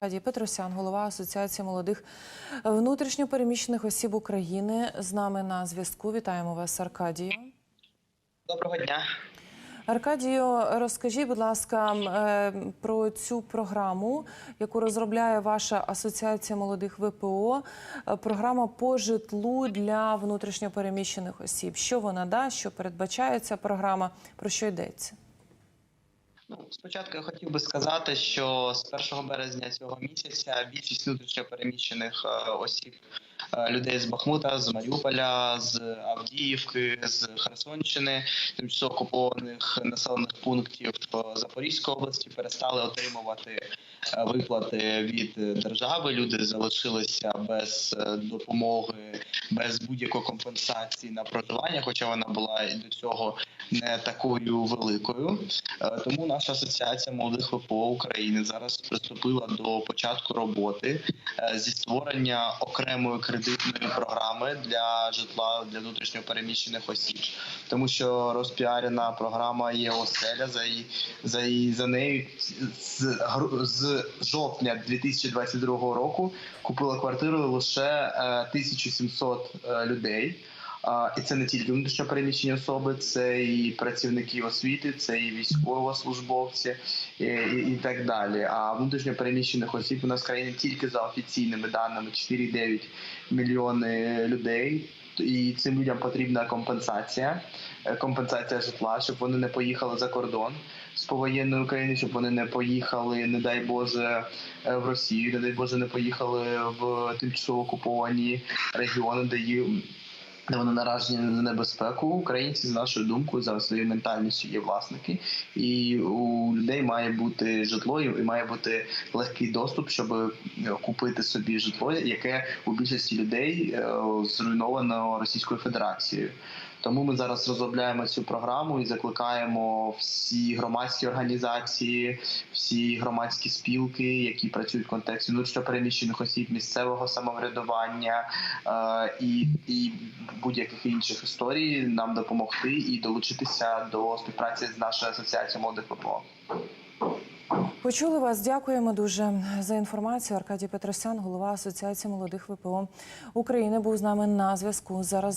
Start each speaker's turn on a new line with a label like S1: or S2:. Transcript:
S1: Аркадій Петросян, голова Асоціації молодих внутрішньопереміщених осіб України, з нами на зв'язку. Вітаємо вас, Аркадію.
S2: Доброго дня.
S1: Аркадію, розкажіть, будь ласка, е, про цю програму, яку розробляє ваша асоціація молодих ВПО. е, Програма по житлу для внутрішньопереміщених осіб. Що вона дасть, що передбачає ця програма, про що йдеться?
S2: Ну, спочатку я хотів би сказати, що з 1 березня цього місяця більшість внутрішньопереміщених е, осіб, е, людей з Бахмута, з Маріуполя, з Авдіївки, з Херсонщини, тимчасово окупованих населених пунктів Запорізької області перестали отримувати е, виплати від держави. Люди залишилися без допомоги, без будь-якої компенсації на проживання, хоча вона була і до цього не такою великою. Е, Тому наша асоціація молодих ВПО України зараз приступила до початку роботи е, зі створення окремої кредитної програми для житла для внутрішньопереміщених осіб, тому що розпіарена програма є оселя за її за її за нею з, з жовтня 2022 року купила квартиру лише е, 1700 е, людей. І це не тільки внутрішньопереміщені особи, це і працівники освіти, це і військовослужбовці, і, і, і так далі. А внутрішньопереміщених осіб у нас в країні тільки за офіційними даними 4,9 мільйони людей. І цим людям потрібна компенсація, е, компенсація житла, щоб вони не поїхали за кордон з повоєнної України, щоб вони не поїхали, не дай Боже, е, в Росію, не дай Боже, не поїхали в тимчасово окуповані регіони, де їм вони наражені на небезпеку. Українці, з нашою думкою, за своєю ментальністю є власники, і у людей має бути житло і має бути легкий доступ, щоб е, купити собі житло, яке у більшості людей е, зруйновано Російською Федерацією. Тому ми зараз розробляємо цю програму і закликаємо всі громадські організації, всі громадські спілки, які працюють в контексті внутрішньопереміщених осіб, місцевого самоврядування е, і, і будь-яких інших історій нам допомогти і долучитися до співпраці з нашою асоціацією молодих ВПО.
S1: Почули вас. Дякуємо дуже за інформацію. Аркадій Петросян, голова Асоціації молодих ВПО України, був з нами на зв'язку. Зараз